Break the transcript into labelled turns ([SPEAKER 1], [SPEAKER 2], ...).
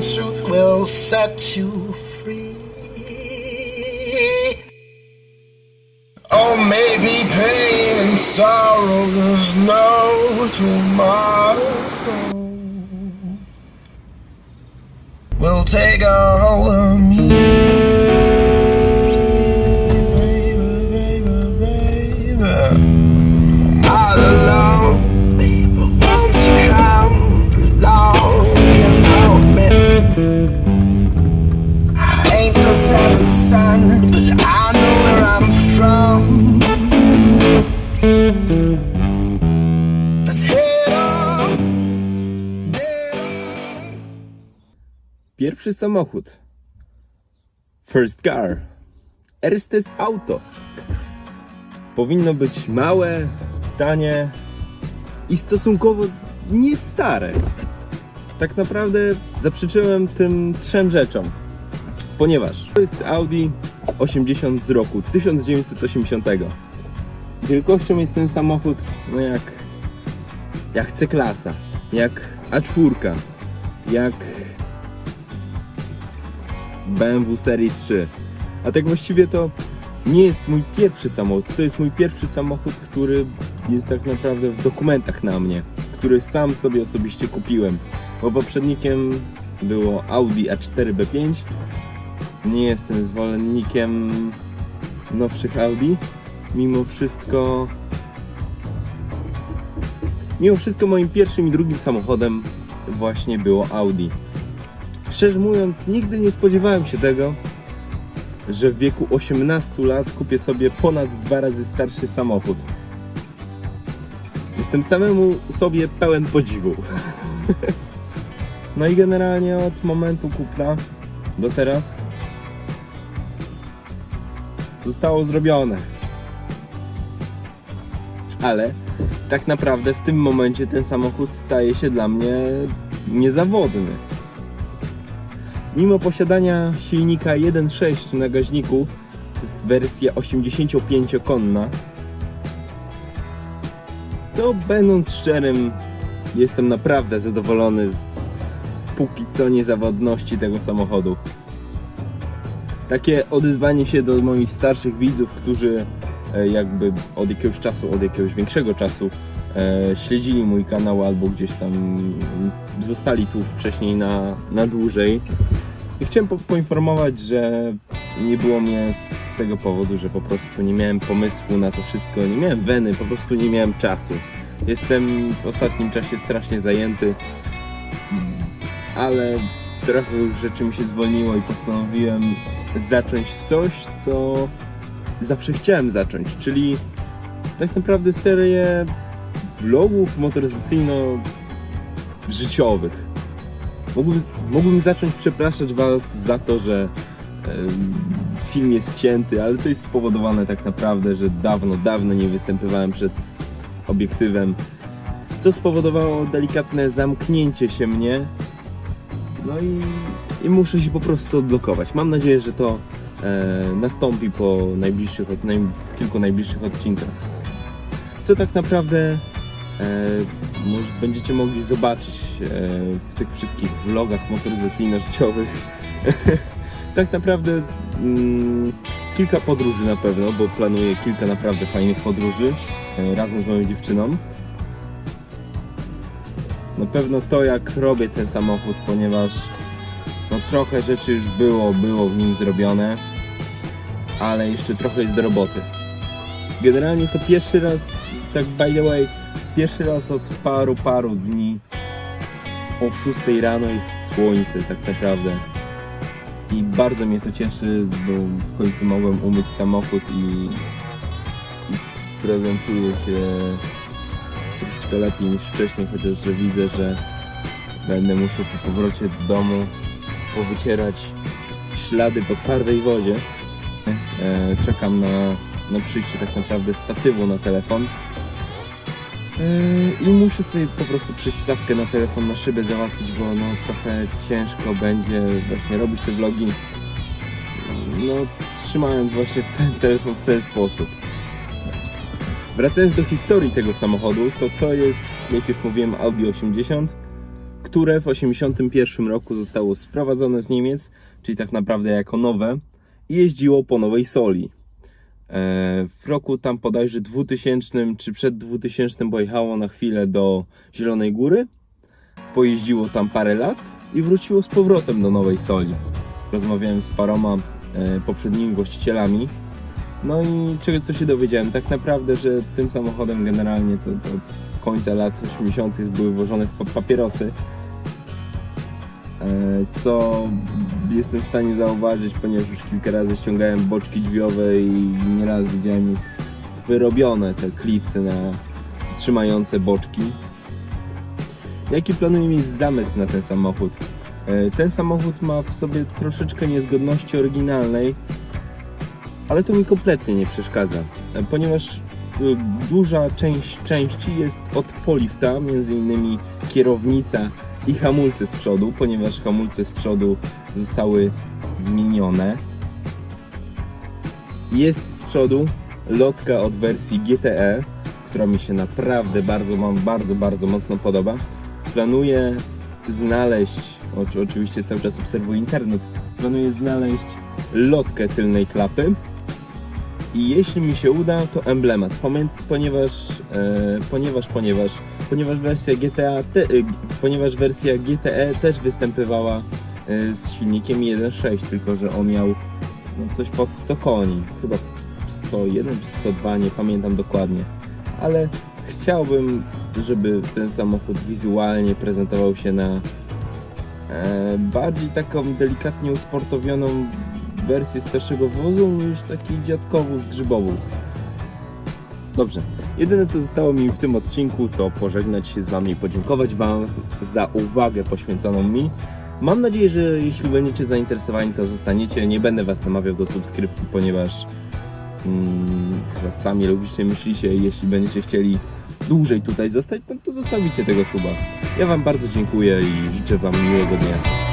[SPEAKER 1] truth will set you free. Oh, maybe pain and sorrow, there's no tomorrow. We'll take a hold of me.
[SPEAKER 2] Pierwszy samochód. First car. Erst jest auto. Powinno być małe, tanie i stosunkowo nie stare. Tak naprawdę zaprzeczyłem tym trzem rzeczom. Ponieważ to jest Audi 80 z roku 1980. Wielkością jest ten samochód no jak jak C-klasa, jak A4, jak BMW serii 3. A tak właściwie to nie jest mój pierwszy samochód. To jest mój pierwszy samochód, który jest tak naprawdę w dokumentach na mnie, który sam sobie osobiście kupiłem. Bo poprzednikiem było Audi A4 B5. Nie jestem zwolennikiem nowszych Audi. Mimo wszystko Mimo wszystko moim pierwszym i drugim samochodem właśnie było Audi. Szczerze mówiąc, nigdy nie spodziewałem się tego, że w wieku 18 lat kupię sobie ponad dwa razy starszy samochód. Jestem samemu sobie pełen podziwu. No i generalnie od momentu kupna do teraz zostało zrobione. Ale tak naprawdę w tym momencie ten samochód staje się dla mnie niezawodny. Mimo posiadania silnika 1.6 na gaźniku, jest wersja 85-konna, to będąc szczerym, jestem naprawdę zadowolony z póki co niezawodności tego samochodu. Takie odezwanie się do moich starszych widzów, którzy e, jakby od jakiegoś czasu, od jakiegoś większego czasu e, śledzili mój kanał albo gdzieś tam zostali tu wcześniej na, na dłużej. I chciałem po, poinformować, że nie było mnie z tego powodu, że po prostu nie miałem pomysłu na to wszystko, nie miałem weny, po prostu nie miałem czasu. Jestem w ostatnim czasie strasznie zajęty, ale trochę już rzeczy mi się zwolniło i postanowiłem zacząć coś, co zawsze chciałem zacząć, czyli tak naprawdę serię vlogów motoryzacyjno-życiowych. Mógłbym, mógłbym zacząć przepraszać Was za to, że film jest cięty, ale to jest spowodowane tak naprawdę, że dawno, dawno nie występowałem przed obiektywem, co spowodowało delikatne zamknięcie się mnie. No i, i muszę się po prostu odblokować. Mam nadzieję, że to e, nastąpi po najbliższych, naj, w kilku najbliższych odcinkach. Co tak naprawdę będziecie mogli zobaczyć e, w tych wszystkich vlogach motoryzacyjno-życiowych. tak naprawdę mm, kilka podróży na pewno, bo planuję kilka naprawdę fajnych podróży e, razem z moją dziewczyną. Na pewno to jak robię ten samochód, ponieważ no trochę rzeczy już było, było w nim zrobione, ale jeszcze trochę jest do roboty. Generalnie to pierwszy raz, tak by the way, pierwszy raz od paru, paru dni o 6 rano jest słońce tak naprawdę. I bardzo mnie to cieszy, bo w końcu mogłem umyć samochód i, i prezentuje się troszeczkę lepiej niż wcześniej, chociaż że widzę, że będę musiał po powrocie do domu powycierać ślady po twardej wodzie. E, czekam na, na przyjście tak naprawdę statywu na telefon. E, I muszę sobie po prostu przystawkę na telefon na szybę załatwić, bo no trochę ciężko będzie właśnie robić te vlogi. No trzymając właśnie ten telefon w ten sposób. Wracając do historii tego samochodu, to to jest, jak już mówiłem, Audi 80, które w 1981 roku zostało sprowadzone z Niemiec, czyli tak naprawdę jako nowe, i jeździło po Nowej Soli. E, W roku tam bodajże 2000 czy przed 2000 pojechało na chwilę do Zielonej Góry, pojeździło tam parę lat i wróciło z powrotem do Nowej Soli. Rozmawiałem z paroma e, poprzednimi właścicielami. No i czego co się dowiedziałem, tak naprawdę, że tym samochodem generalnie to, to od końca lat 80. były włożone papierosy. E, Co jestem w stanie zauważyć, ponieważ już kilka razy ściągałem boczki drzwiowe i nieraz widziałem już wyrobione te klipsy na trzymające boczki. Jaki planuję mieć zamysł na ten samochód? E, Ten samochód ma w sobie troszeczkę niezgodności oryginalnej, ale to mi kompletnie nie przeszkadza, e, ponieważ duża część części jest od polifta, między innymi kierownica i hamulce z przodu, ponieważ hamulce z przodu zostały zmienione. Jest z przodu lotka od wersji GTE, która mi się naprawdę bardzo, mam bardzo, bardzo mocno podoba. Planuję znaleźć, oczy- oczywiście cały czas obserwuję internet, planuję znaleźć lotkę tylnej klapy i jeśli mi się uda, to emblemat, ponieważ, e, ponieważ, ponieważ, ponieważ wersja GTA, te, e, ponieważ wersja GTE też występowała e, z silnikiem 1.6, tylko że on miał no, coś pod 100 koni, chyba 101 czy 102, nie pamiętam dokładnie, ale chciałbym, żeby ten samochód wizualnie prezentował się na e, bardziej taką delikatnie usportowioną wersję starszego wozu niż taki dziadkowóz, grzybowóz. Dobrze, jedyne co zostało mi w tym odcinku to pożegnać się z Wami i podziękować Wam za uwagę poświęconą mi. Mam nadzieję, że jeśli będziecie zainteresowani, to zostaniecie. Nie będę Was namawiał do subskrypcji, ponieważ mm, sami logicznie myślicie, jeśli będziecie chcieli dłużej tutaj zostać, no to zostawicie tego suba. Ja Wam bardzo dziękuję i życzę Wam miłego dnia.